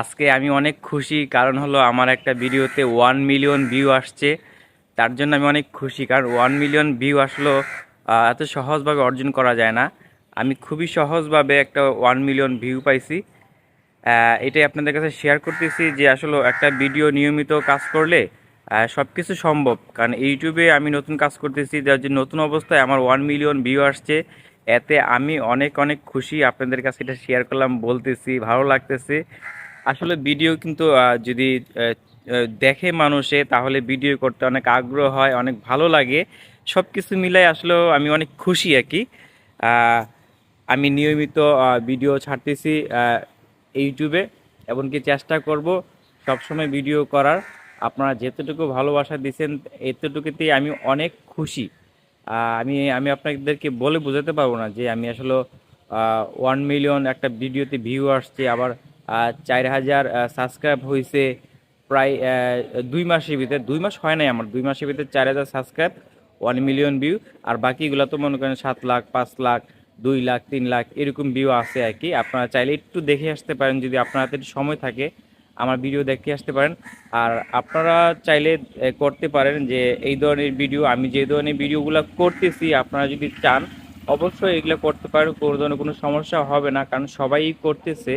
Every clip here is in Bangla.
আজকে আমি অনেক খুশি, কারণ হলো আমার একটা ভিডিওতে ওয়ান মিলিয়ন ভিউ আসছে। তার জন্য আমি অনেক খুশি, কারণ ওয়ান মিলিয়ন ভিউ আসলো এত সহজভাবে অর্জন করা যায় না। আমি খুবই সহজভাবে একটা ওয়ান মিলিয়ন ভিউ পাইছি। এটাই আপনাদের কাছে শেয়ার করতেছি যে আসলে একটা ভিডিও নিয়মিত কাজ করলে সব কিছু সম্ভব। কারণ ইউটিউবে আমি নতুন কাজ করতেছি, যার যে নতুন অবস্থায় আমার ওয়ান মিলিয়ন ভিউ আসছে, এতে আমি অনেক অনেক খুশি। আপনাদের কাছে এটা শেয়ার করলাম, বলতেছি, ভালো লাগতেছে। আসলে ভিডিও কিন্তু যদি দেখে মানুষে, তাহলে ভিডিও করতে অনেক আগ্রহ হয়, অনেক ভালো লাগে। সব কিছু মিলাই আসলেও আমি অনেক খুশি আর কি। আমি নিয়মিত ভিডিও ছাড়তেছি ইউটিউবে এমনকি চেষ্টা করব সবসময় ভিডিও করার। আপনারা যেতটুকু ভালোবাসা দিচ্ছেন এতটুকুতেই আমি অনেক খুশি। আমি আমি আপনাদেরকে বলে বোঝাতে পারব না যে আমি আসলে ওয়ান মিলিয়ন একটা ভিডিওতে ভিউ আসছে, আবার চার হাজার সাবস্ক্রাইব হয়েছে প্রায় দুই মাসের ভিতরে। দুই মাস হয় নাই আমার, দুই মাসের ভিতরে চার হাজার সাবস্ক্রাইব ওয়ান মিলিয়ন ভিউ আর বাকিগুলো তো মনে করেন সাত লাখ, পাঁচ লাখ, দুই লাখ, তিন লাখ, এরকম ভিউ আছে আর কি। আপনারা চাইলে একটু দেখে আসতে পারেন যদি আপনার হাতে একটু সময় থাকে, আমার ভিডিও দেখে আসতে পারেন। আর আপনারা চাইলে করতে পারেন যে এই ধরনের ভিডিও আমি যে ধরনের ভিডিওগুলো করতেছি, আপনারা যদি চান, অবশ্যই এগুলো করতে পারেন, কোনো ধরনের কোনো সমস্যা হবে না। কারণ সবাই করতেছে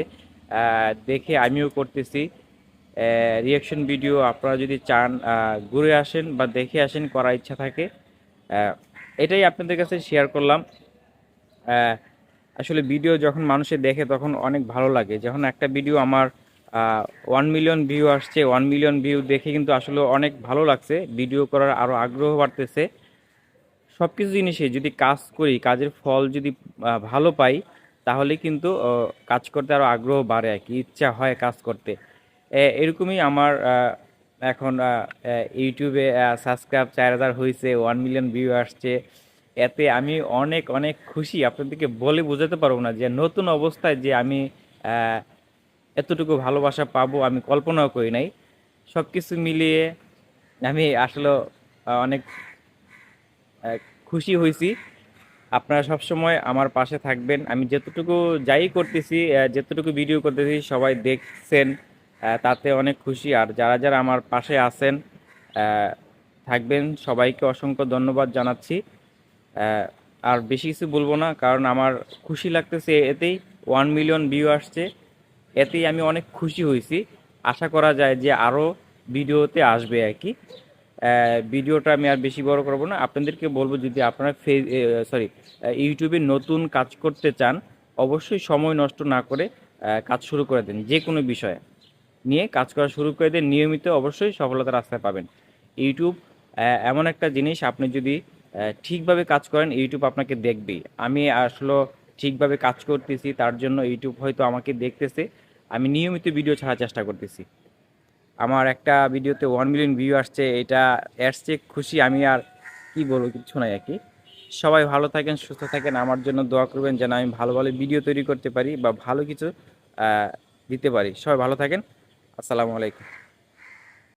দেখে আমিও করতেছি। রিয়াকশন ভিডিও আপনারা যদি চান ঘুরে আসেন বা দেখে আসেন, করার ইচ্ছা থাকে। এটাই আপনাদের কাছে শেয়ার করলাম। আসলে ভিডিও যখন মানুষে দেখে, তখন অনেক ভালো লাগে। যখন একটা ভিডিও আমার ওয়ান মিলিয়ন ভিউ আসছে ওয়ান মিলিয়ন ভিউ দেখে কিন্তু আসলে অনেক ভালো লাগছে। ভিডিও করার আরও আগ্রহ বাড়তেছে। সব কিছু জিনিসে যদি কাজ করি, কাজের ফল যদি ভালো পাই তাহলে কিন্তু কাজ করতে আরও আগ্রহ বাড়ে আর কি, ইচ্ছা হয় কাজ করতে। এরকমই আমার এখন ইউটিউবে সাবস্ক্রাইব চার হাজার হয়েছে ওয়ান মিলিয়ন ভিউ আসছে। এতে আমি অনেক অনেক খুশি। আপনাদেরকে বলে বোঝাতে পারব না যে নতুন অবস্থায় যে আমি এতটুকু ভালোবাসা পাবো আমি কল্পনাও করি নাই। সব কিছু মিলিয়ে আমি আসলে অনেক খুশি হয়েছি আপনারা সব সময় আমার পাশে থাকবেন। আমি যতটুকু যাই করতেছি যতটুকু ভিডিও করতেছি, সবাই দেখছেন তাতে অনেক খুশি। আর যারা যারা আমার পাশে আছেন থাকবেন, সবাইকে অসংখ্য ধন্যবাদ জানাচ্ছি। আর বেশি কিছু বলব না, কারণ আমার খুশি লাগতেছে এতেই ওয়ান মিলিয়ন ভিউ আসছে। এতেই আমি অনেক খুশি হয়েছি। আশা করা যায় যে আরও ভিডিওতে আসবে আর কি। ভিডিওটা আমি আর বেশি বড় করব না। আপনাদেরকে বলব, যদি আপনারা ফেস সরি ইউটিউবে নতুন কাজ করতে চান, অবশ্যই সময় নষ্ট না করে কাজ শুরু করে দেন, যে কোনো বিষয়ে। নিয়ে কাজ করা শুরু করে দেন, নিয়মিত অবশ্যই সফলতার রাস্তায় পাবেন। ইউটিউব এমন একটা জিনিস, আপনি যদি ঠিকভাবে কাজ করেন, ইউটিউব আপনাকে দেখবেই। আমি আসলে ঠিকভাবে কাজ করতেছি, তার জন্য ইউটিউব হয়তো আমাকে দেখতেছে। আমি নিয়মিত ভিডিও ছাড়ার চেষ্টা করতেছি। আমার একটা ভিডিওতে ওয়ান মিলিয়ন ভিউ আসছে, এটা এসছে খুশি আমি আর কি বলব কিছু নাই আর কি। সবাই ভালো থাকেন, সুস্থ থাকেন, আমার জন্য দোয়া করবেন যেন আমি ভালো ভালো ভিডিও তৈরি করতে পারি বা ভালো কিছু দিতে পারি। সবাই ভালো থাকেন, আসসালামু আলাইকুম।